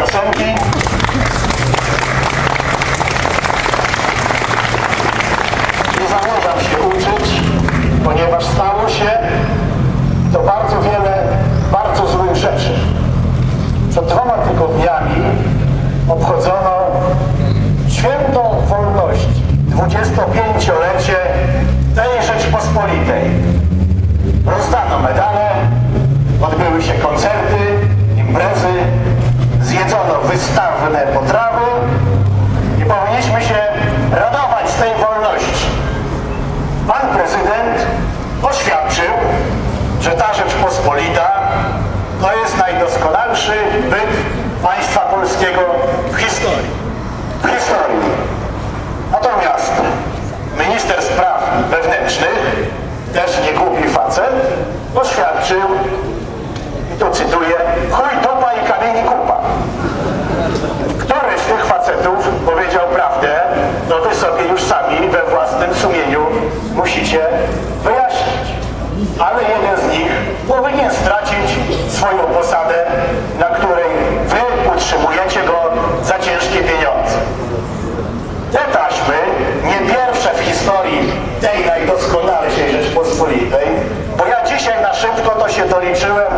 Krasomki. Nie zamierzam się uczyć, ponieważ stało się to bardzo wiele bardzo złych rzeczy. Przed dwoma tygodniami obchodzono święto wolności, 25-lecie tej Rzeczpospolitej. Rozdano medale, odbyły się koncerty, imprezy, sami we własnym sumieniu musicie wyjaśnić. Ale jeden z nich powinien stracić swoją posadę, na której wy utrzymujecie go za ciężkie pieniądze. Te taśmy, nie pierwsze w historii tej najdoskonalszej Rzeczpospolitej, bo ja dzisiaj na szybko to się doliczyłem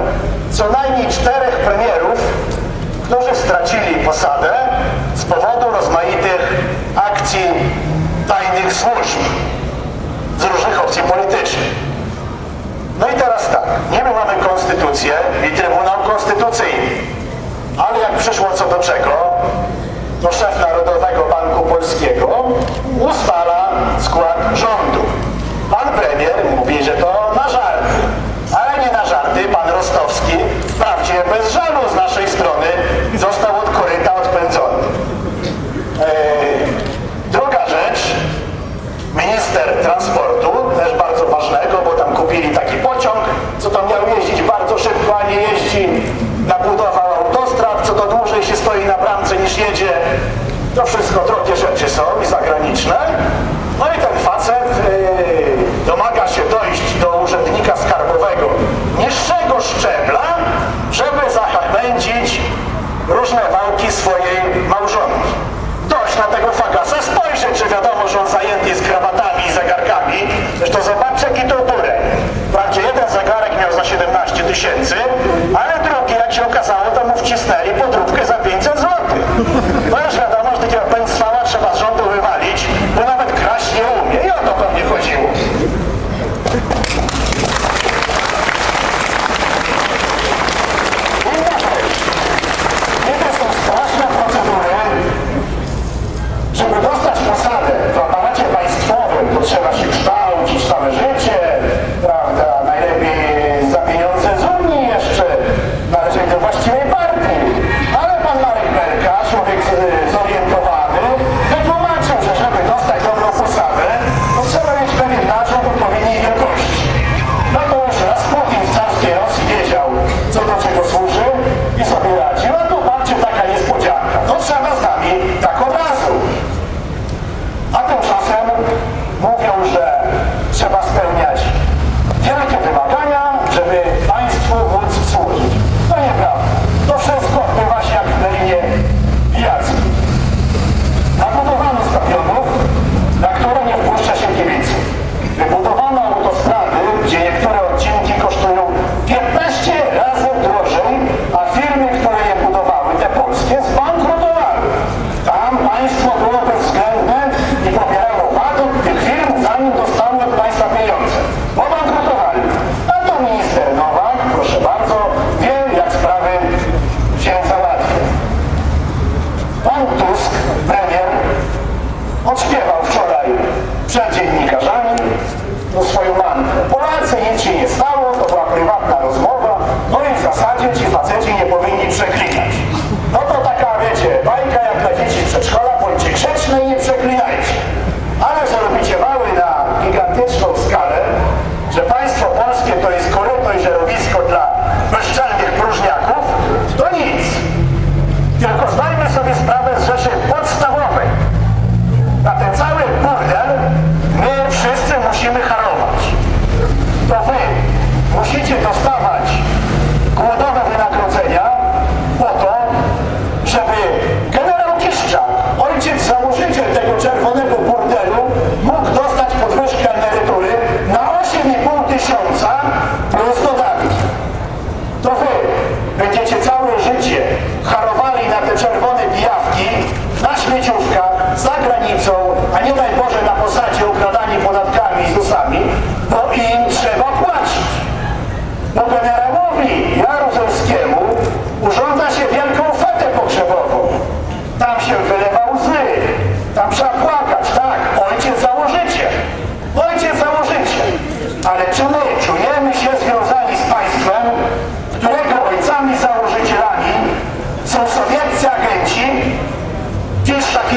co najmniej czterech premierów, którzy stracili posadę, różnych służb, z różnych opcji politycznych. No i teraz tak, nie my mamy konstytucję i Trybunał Konstytucyjny, ale jak przyszło co do czego, to szef Narodowego Banku Polskiego ustala skład rządu. Pan premier mówi, że to tysięcy, ale drugi, jak się okazało, to mu wcisnęli podróbkę za 500 zł. Proszę za granicą, a nie daj Boże na posadzie ukradani podatkami i ZUS-ami, bo im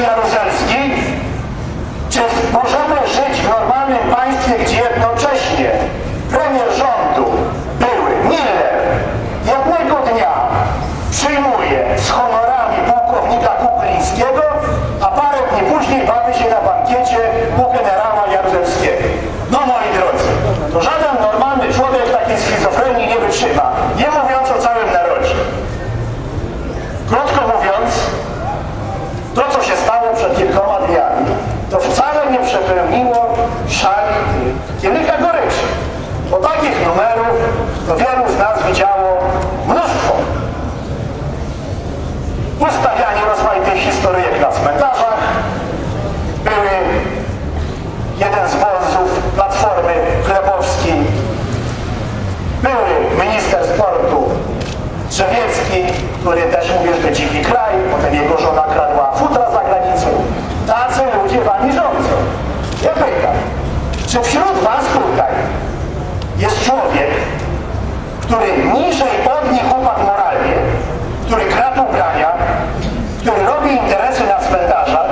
Jaruzelski, czy możemy żyć w normalnym państwie, gdzie jednocześnie premier rządu, były Miller, jednego dnia przyjmuje z honorami pułkownika Kuklińskiego, a parę dni później bawi się na bankiecie u generała Jaruzelskiego. No moi drodzy, to żaden normalny człowiek takiej schizofrenii nie wytrzyma, nie mówiąc o całym narodzie. Krótko mówiąc, to, co się stało przed kilkoma dniami, to wcale nie szali kielicha goryczy. Bo takich numerów wielu z nas widziało mnóstwo. Ustawianie rozmaitych historyjek na cmentarzach, były jeden z wozów Platformy Chlebowskiej, były minister sportu Drzewiecki, który też mówił, że dziki kraj, potem jego żona kradła futra za granicą. Tacy ludzie wami rządzą. Ja pytam, czy wśród was tutaj jest człowiek, który niżej od nich upadł moralnie, który kradł ubrania, który robi interesy na cmentarzach,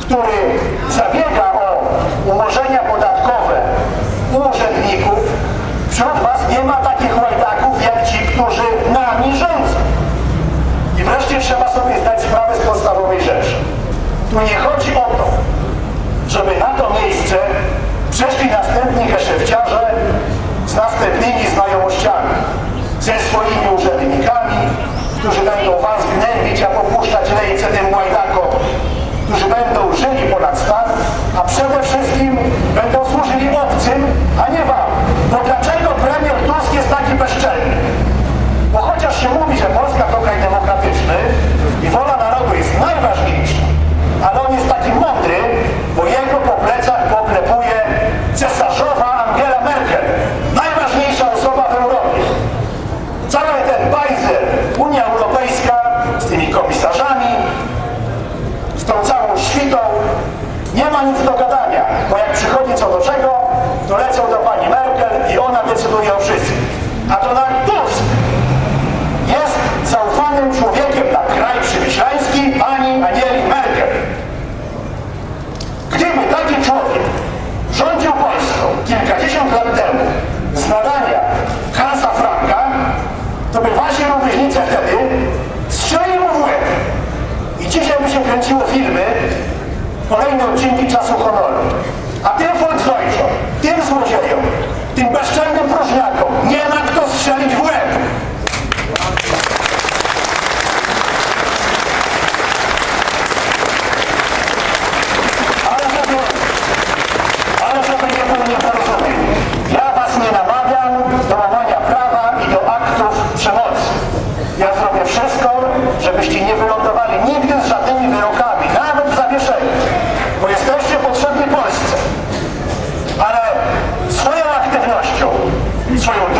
który zabiega o umorzenia podatkowe u urzędników, wśród was nie ma takich łajdaków jak ci, którzy nami rządzą. I wreszcie trzeba sobie zdać sprawę z podstawowej rzeczy. Tu nie chodzi o to, żeby na to miejsce przeszli następni geszefciarze z następnymi znajomościami, ze swoimi urzędnikami, którzy będą was gnębić, a popuszczać lejce tym łajdakom, którzy będą żyli ponad stan, a przede wszystkim będą służyli obcym, a nie wam. Bo dlaczego premier Tusk jest taki bezczelny? Wszystkim. A Donald Tusk jest zaufanym człowiekiem na kraj przemyślański pani Anieli Merkel. Gdyby taki człowiek rządził Polską kilkadziesiąt lat temu z nadania Hansa Franka, to by wasi rówieśnicy wtedy strzeli mu w łeb. I dzisiaj by się kręciło filmy, kolejne odcinki czasu honoru. A tym Volksdeutschom, tym złodziejom, tym bezczelnym próżniakom nie ma kto strzelić w łeb. Ale żeby, ale żeby nie było nieporozumień. Ja was nie namawiam do łamania prawa i do aktów przemocy. Ja zrobię wszystko, żebyście nie wylądowali nigdy z żadnymi wyrokami, nawet w zawieszeniu, bo jesteście potrzebni Polsce. Ale swoją aktywnością, swoją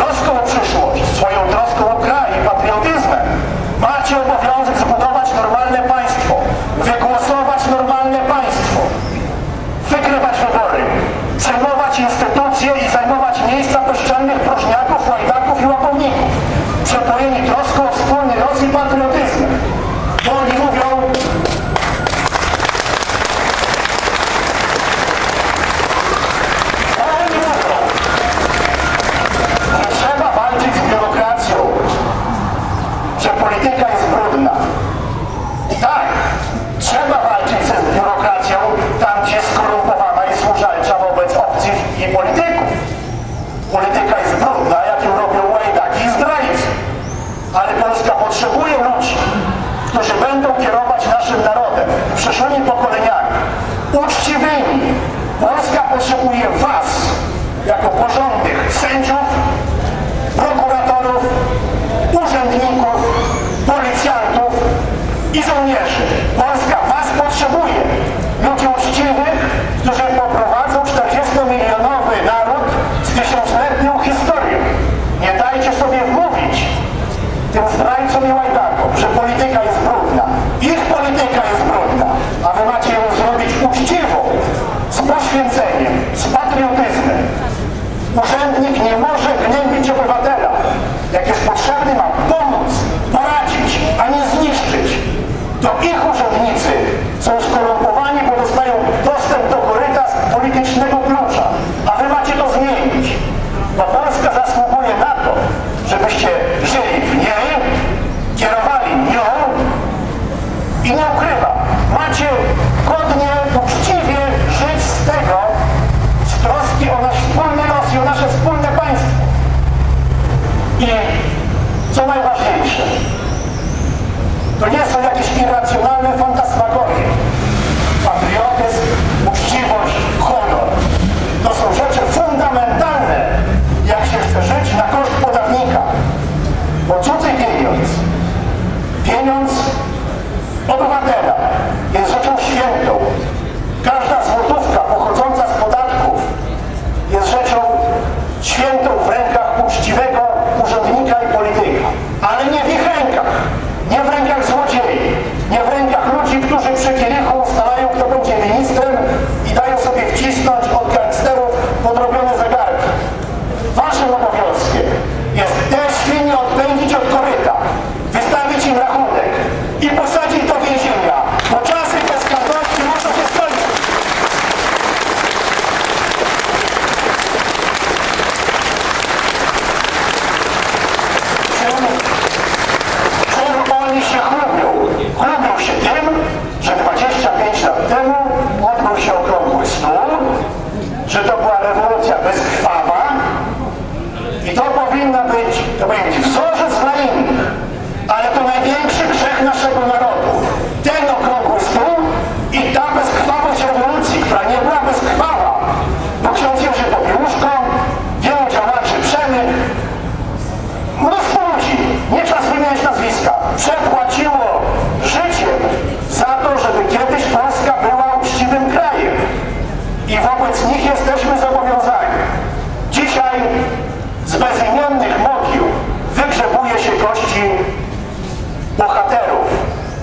potrzebuje was, jako porządnych sędziów, Urzędnik nie może gnębić obywatela. Jak jest potrzebny, ma pomóc, poradzić, a nie zniszczyć. To ich urzędnicy są skorumpowani, bo dostają dostęp do koryta z politycznego klucza. A wy macie to zmienić. Bo Polska zasługuje na to, żebyście żyli w niej.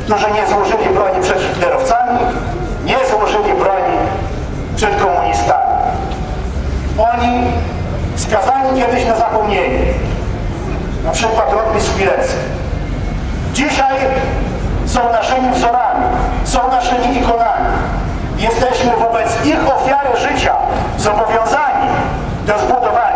którzy nie złożyli broni przed hitlerowcami, nie złożyli broni przed komunistami. Oni skazani kiedyś na zapomnienie. Na przykład Rotmistrz Pilecki. Dzisiaj są naszymi wzorami, są naszymi ikonami. Jesteśmy wobec ich ofiary życia zobowiązani do zbudowania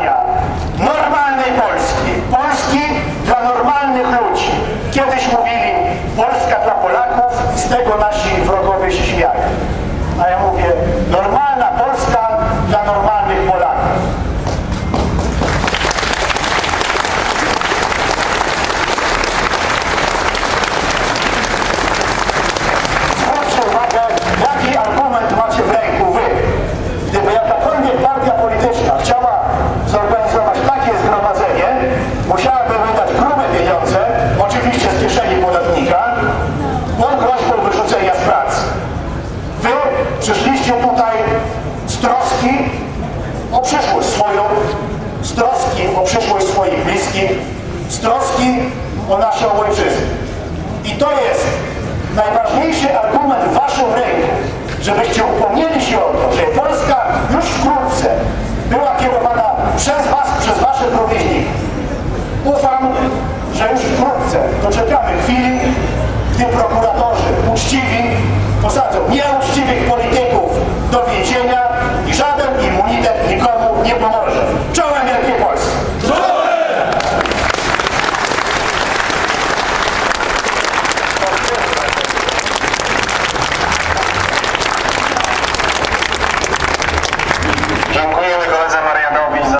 z tego nasi wrogowie się śmiali. A ja mówię, normalna Polska dla normalnych Polaków. ciepłość swoich bliskich, z troski o naszą ojczyznę. I to jest najważniejszy argument w waszym ręku, żebyście upomnieli się o to, że Polska już wkrótce była kierowana przez was, przez waszych rówieśników.